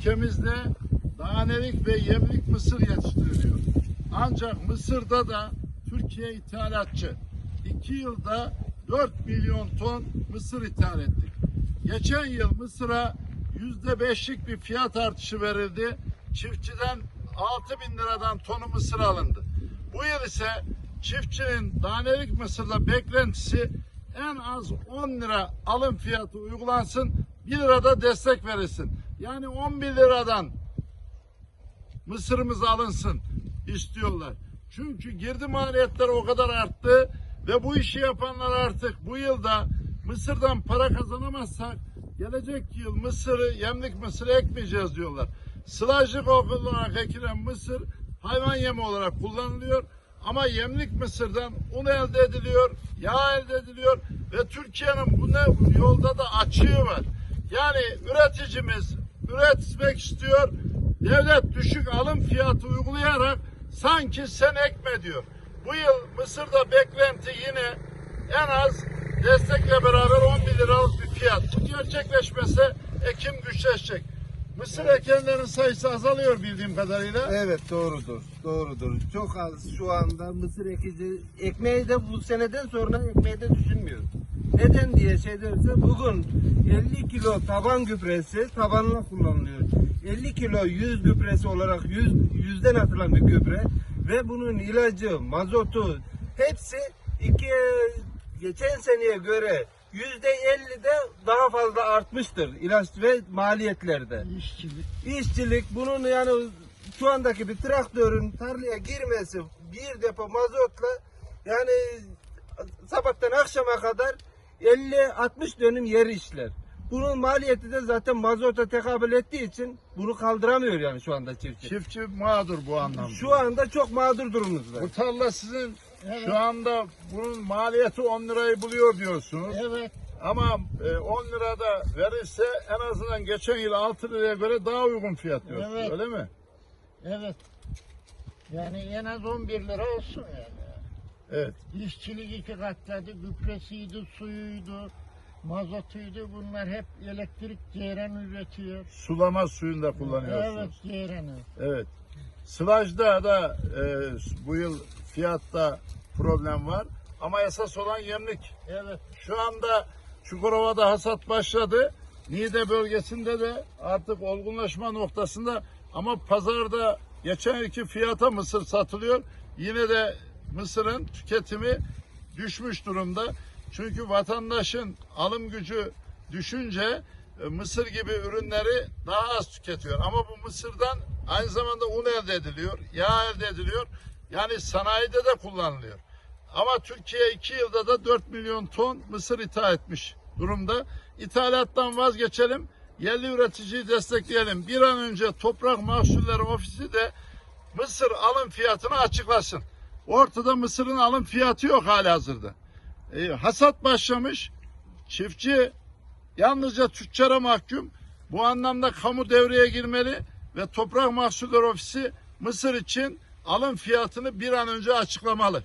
ülkemizde danelik ve yemlik mısır yetiştiriliyor. Ancak Mısır'da da Türkiye ithalatçı. 2 yılda 4 milyon ton mısır ithal ettik. Geçen yıl Mısır'a %5'lik bir fiyat artışı verildi. Çiftçiden 6 bin liradan tonu mısır alındı. Bu yıl ise çiftçinin danelik mısırda beklentisi en az 10 lira alım fiyatı uygulansın, 1 lirada destek verilsin. Yani 11 liradan mısırımız alınsın istiyorlar. Çünkü girdi maliyetleri o kadar arttı ve bu işi yapanlar artık bu yılda mısırdan para kazanamazsak gelecek yıl mısırı, yemlik mısırı ekmeyeceğiz diyorlar. Sılajlık olarak ekilen mısır hayvan yemi olarak kullanılıyor. Ama yemlik mısırdan un elde ediliyor, yağ elde ediliyor ve Türkiye'nin bu ne yolda da açığı var. Yani üreticimiz üretmek istiyor, devlet düşük alım fiyatı uygulayarak sanki sen ekme diyor. Bu yıl Mısır'da beklenti yine en az destekle beraber 11 liralık bir fiyat. Bu gerçekleşmese ekim güçleşecek. Mısır ekenlerin sayısı azalıyor bildiğim kadarıyla. Evet doğrudur. Doğrudur. Çok az şu anda mısır ekici ekmeği de bu seneden sonra ekmeği de düşünmüyor. Neden diye şey derse bugün 50 kilo taban gübresi tabanına kullanılıyor. 50 kilo yüz gübresi olarak yüz, yüzden atılan bir gübre ve bunun ilacı, mazotu hepsi iki geçen seneye göre yüzde 50'de daha fazla artmıştır ilaç ve maliyetlerde. İşçilik. İşçilik bunun yani şu andaki bir traktörün tarlaya girmesi bir depo mazotla yani sabahtan akşama kadar 50-60 dönüm yer işler. Bunun maliyeti de zaten mazota tekabül ettiği için bunu kaldıramıyor yani şu anda çiftçi. Çiftçi mağdur bu anlamda. Şu anda çok mağdur durumumuzda. Bu tarla sizin şu anda bunun maliyeti 10 lirayı buluyor diyorsunuz. Evet. Ama e, 10 lirada verirse en azından geçen yıl 6 liraya göre daha uygun fiyat diyorsunuz Evet. öyle mi? Evet. Yani en az 11 lira olsun yani. Evet. İşçilik iki katladı, gübresiydi, suyuydu, mazotuydu. Bunlar hep elektrik ceyran üretiyor. Sulama suyunda Evet, kullanıyorsunuz. ceyranı. Evet. Sılajda da e, bu yıl fiyatta problem var. Ama esas olan yemlik. Evet. Şu anda Çukurova'da hasat başladı. Niğde bölgesinde de artık olgunlaşma noktasında ama pazarda geçen yılki fiyata mısır satılıyor. Yine de mısırın tüketimi düşmüş durumda. Çünkü vatandaşın alım gücü düşünce e, mısır gibi ürünleri daha az tüketiyor. Ama bu mısırdan aynı zamanda un elde ediliyor, yağ elde ediliyor. Yani sanayide de kullanılıyor. Ama Türkiye 2 yılda da 4 milyon ton mısır ithal etmiş durumda. İthalattan vazgeçelim. Yerli üreticiyi destekleyelim. Bir an önce Toprak Mahsulleri Ofisi de mısır alım fiyatını açıklasın. Ortada mısırın alım fiyatı yok hala hazırda. E, hasat başlamış. Çiftçi yalnızca tüccara mahkum. Bu anlamda kamu devreye girmeli ve Toprak Mahsulleri Ofisi mısır için alım fiyatını bir an önce açıklamalı.